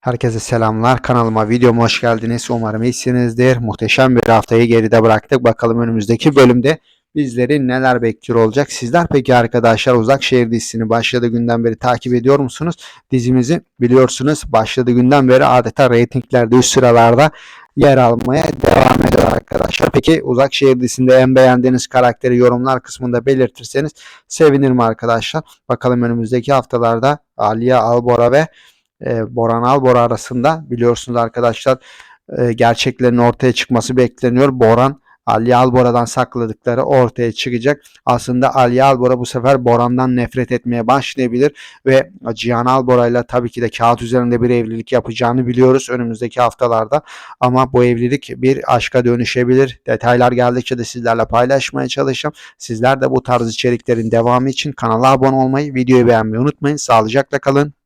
Herkese selamlar. Kanalıma, videoma hoş geldiniz. Umarım iyisinizdir. Muhteşem bir haftayı geride bıraktık. Bakalım önümüzdeki bölümde bizleri neler bekliyor olacak. Sizler peki arkadaşlar Uzak Şehir dizisini başladığı günden beri takip ediyor musunuz? Dizimizi biliyorsunuz başladığı günden beri adeta reytinglerde üst sıralarda yer almaya devam ediyor arkadaşlar. Peki Uzak Şehir dizisinde en beğendiğiniz karakteri yorumlar kısmında belirtirseniz sevinirim arkadaşlar. Bakalım önümüzdeki haftalarda Aliye Albora ve e, Boran Albora arasında biliyorsunuz arkadaşlar e, gerçeklerin ortaya çıkması bekleniyor. Boran Ali Albora'dan sakladıkları ortaya çıkacak. Aslında Ali Albora bu sefer Boran'dan nefret etmeye başlayabilir ve Cihan Albora ile tabii ki de kağıt üzerinde bir evlilik yapacağını biliyoruz önümüzdeki haftalarda. Ama bu evlilik bir aşka dönüşebilir. Detaylar geldikçe de sizlerle paylaşmaya çalışacağım. Sizler de bu tarz içeriklerin devamı için kanala abone olmayı, videoyu beğenmeyi unutmayın. Sağlıcakla kalın.